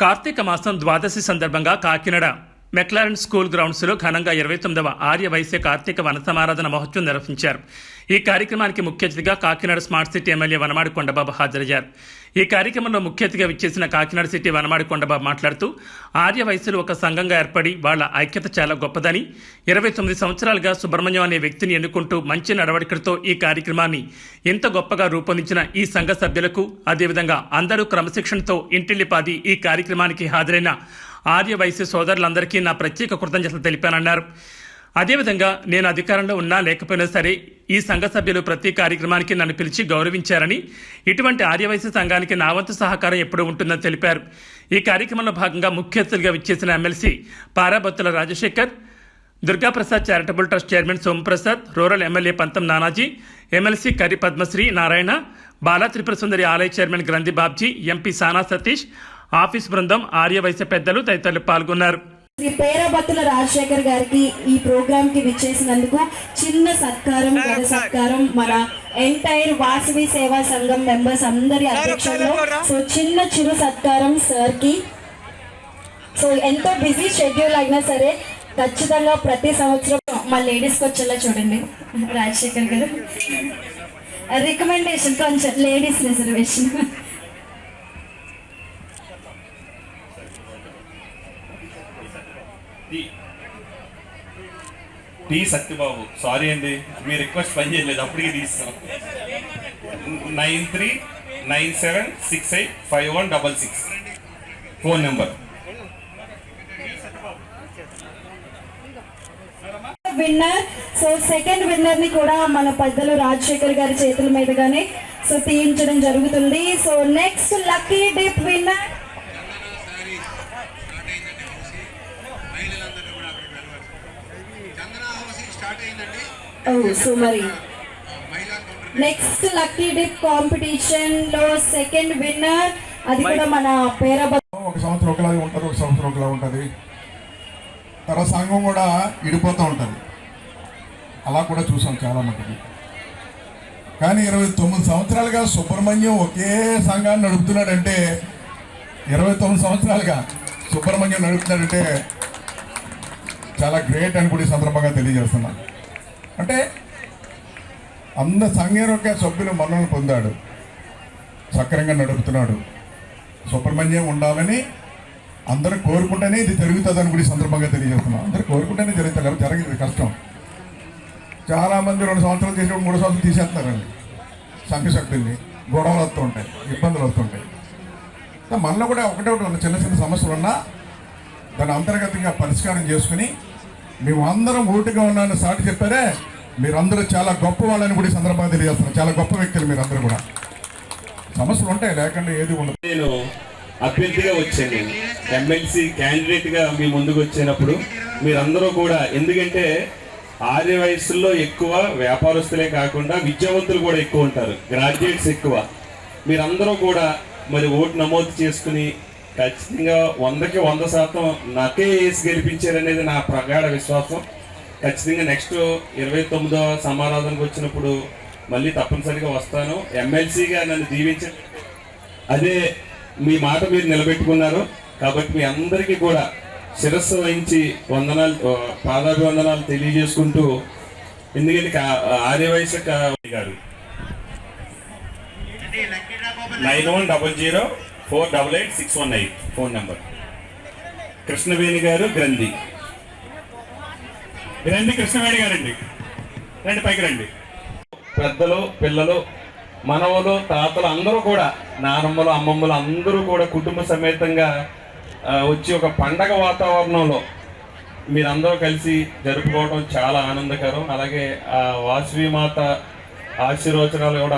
కార్తీక మాసం ద్వాదశి సందర్భంగా Kakinada. McLaren school గ్రౌండ్స్లో ఘనంగా ఇరవై తొమ్మిదవ ఆర్య వైశ్య కార్తీక వన సమారాధన మహోత్సవం నిర్వహించారు. ఈ కార్యక్రమానికి ముఖ్య అతిథిగా Kakinada smart city MLA Vanamadi Kondababu హాజరయ్యారు. ఈ కార్యక్రమంలో ముఖ్య అతిథిగా విచ్చేసిన కాకినాడ సిటీ వనమాడి కొండబాబు మాట్లాడుతూ ఆర్య వయసులు ఒక సంఘంగా ఏర్పడి వాళ్ళ ఐక్యత చాలా గొప్పదని ఇరవై తొమ్మిది సంవత్సరాలుగా సుబ్రహ్మణ్యం అనే వ్యక్తిని ఎన్నుకుంటూ మంచి నడవడికలతో ఈ కార్యక్రమాన్ని ఎంత గొప్పగా రూపొందించిన ఈ సంఘ సభ్యులకు అదేవిధంగా అందరూ క్రమశిక్షణతో ఇంటిల్లిపాది ఈ కార్యక్రమానికి హాజరైన ఆర్యవైశ్య సోదరులందరికీ నా ప్రత్యేక కృతజ్ఞతలు తెలిపానన్నారు. అదేవిధంగా నేను అధికారంలో ఉన్నా లేకపోయినా సరే ఈ సంఘ సభ్యులు ప్రతి కార్యక్రమానికి నన్ను పిలిచి గౌరవించారని ఇటువంటి ఆర్యవైశ్య సంఘానికి నా వంతు సహకారం ఎప్పుడూ ఉంటుందని తెలిపారు. ఈ కార్యక్రమంలో భాగంగా ముఖ్య అతిథిగా విచ్చేసిన MLC Parabattula Rajasekhar Durgaprasad charitable trust chairman Somaprasad rural MLA Pantham Nanaji MLC కరి పద్మశ్రీ నారాయణ బాలా త్రిపుర సుందరి ఆలయ chairman Granthi Babji MP Sana Satish office బృందం ఆర్యవైశ్య పెద్దలు తదితరులు పాల్గొన్నారు. శ్రీ పేరబత్తుల రాజశేఖర్ గారికి ఈ ప్రోగ్రామ్కి విచ్చేసినందుకు చిన్న సత్కారం సత్కారం మన ఎంటైర్ వాసవి సేవా సంఘం మెంబర్స్ అందరి అధ్యక్షంలో సో చిన్న చిరు సత్కారం సార్కి సో ఎంతో బిజీ షెడ్యూల్ అయినా సరే ఖచ్చితంగా ప్రతి సంవత్సరం మా లేడీస్కి వచ్చేలా చూడండి. రాజశేఖర్ గారు. రికమెండేషన్ కొంచెం ladies reservation. T. Satyababu. Sorry అండి. మీ రిక్వెస్ట్ పని చేయలేదు. అప్పటికి తీస్తాం nine three nine seven six eight five one double six. Phone number winner so second విన్నర్ని కూడా మన పెద్దలు రాజశేఖర్ గారి చేతుల మీదుగానే సో తీయించడం జరుగుతుంది. So next lucky dip winner so మరి నెక్స్ట్ లక్కీ డిప్ కాంపిటీషన్లో సెకండ్ విన్నర్ అది కూడా మన పేరబ ఒక సంవత్సరం ఒకలాగా ఉంటుంది ఒక సంవత్సరం ఒకలా ఉంటుంది. తర్వాత సంఘం కూడా విడిపోతూ ఉంటుంది. అలా కూడా చూసాం చాలా మటుకు. కానీ ఇరవై తొమ్మిది సంవత్సరాలుగా సుబ్రహ్మణ్యం ఒకే సంఘాన్ని నడుపుతున్నాడంటే ఇరవై తొమ్మిది సంవత్సరాలుగా సుబ్రహ్మణ్యం నడుపుతున్నాడంటే చాలా గ్రేట్ అని కూడా ఈ సందర్భంగా తెలియజేస్తున్నాను అంటే అంద సంఘం సభ్యులు మన్నను పొందాడు. సక్రంగా నడుపుతున్నాడు. సుబ్రహ్మణ్యం ఉండాలని అందరూ కోరుకుంటేనే ఇది జరుగుతుందని కూడా ఈ సందర్భంగా తెలియజేస్తున్నాం. అందరూ కోరుకుంటేనే జరుగుతుంది జరగదు కష్టం. చాలా మంది రెండు సంవత్సరాలు చేసిన మూడు సంవత్సరాలు తీసేస్తున్నారండి సంఘశక్తుల్ని గొడవలు వస్తుంటాయి ఇబ్బందులు వస్తుంటాయి మనలో కూడా ఒకటే ఒకటి ఉన్న చిన్న చిన్న సమస్యలు ఉన్నా దాని అంతర్గతంగా పరిష్కారం చేసుకుని మేము అందరం ఓటుగా ఉన్నామని సాటి చెప్పారే. మీరందరూ చాలా గొప్ప వాళ్ళని కూడా ఈ సందర్భంగా తెలియజేస్తున్నారు. చాలా గొప్ప వ్యక్తులు మీరందరూ కూడా. సమస్యలు ఉంటాయి లేకుండా ఏది ఉండదు. నేను అభ్యర్థిగా వచ్చాను. ఎమ్మెల్సీ క్యాండిడేట్గా మీ ముందుకు వచ్చినప్పుడు మీరందరూ కూడా ఎందుకంటే ఆర్య వయసుల్లో ఎక్కువ వ్యాపారస్తులే కాకుండా విద్యావంతులు కూడా ఎక్కువ ఉంటారు. గ్రాడ్యుయేట్స్ ఎక్కువ. మీరందరూ కూడా మరి ఓటు నమోదు చేసుకుని ఖచ్చితంగా వందకి వంద శాతం నాకే వేసి గెలిపించారనేది నా ప్రగాఢ విశ్వాసం. ఖచ్చితంగా నెక్స్ట్ ఇరవై తొమ్మిదో సమారాధనకు వచ్చినప్పుడు మళ్ళీ తప్పనిసరిగా వస్తాను. ఎమ్మెల్సీగా నన్ను దీవించ అదే మీ మాట మీరు నిలబెట్టుకున్నారు. కాబట్టి మీ అందరికీ కూడా శిరస్సు వహించి వందనాలు పాదాభివందనాలు తెలియజేసుకుంటూ ఎందుకంటే కా- గారు. Nine one double zero. Four double eight six one eight. Phone number. Krishnaveni garu Granthi. Granthi Krishnaveni గారండి. రండి పైకి రండి. పెద్దలు పిల్లలు మనవలు తాతలు అందరూ కూడా నానమ్మలు అమ్మమ్మలు అందరూ కూడా కుటుంబ సమేతంగా వచ్చి ఒక పండగ వాతావరణంలో మీరందరూ కలిసి జరుపుకోవడం చాలా ఆనందకరం. అలాగే ఆ వాసవి మాత ఆశీర్వచనాలు కూడా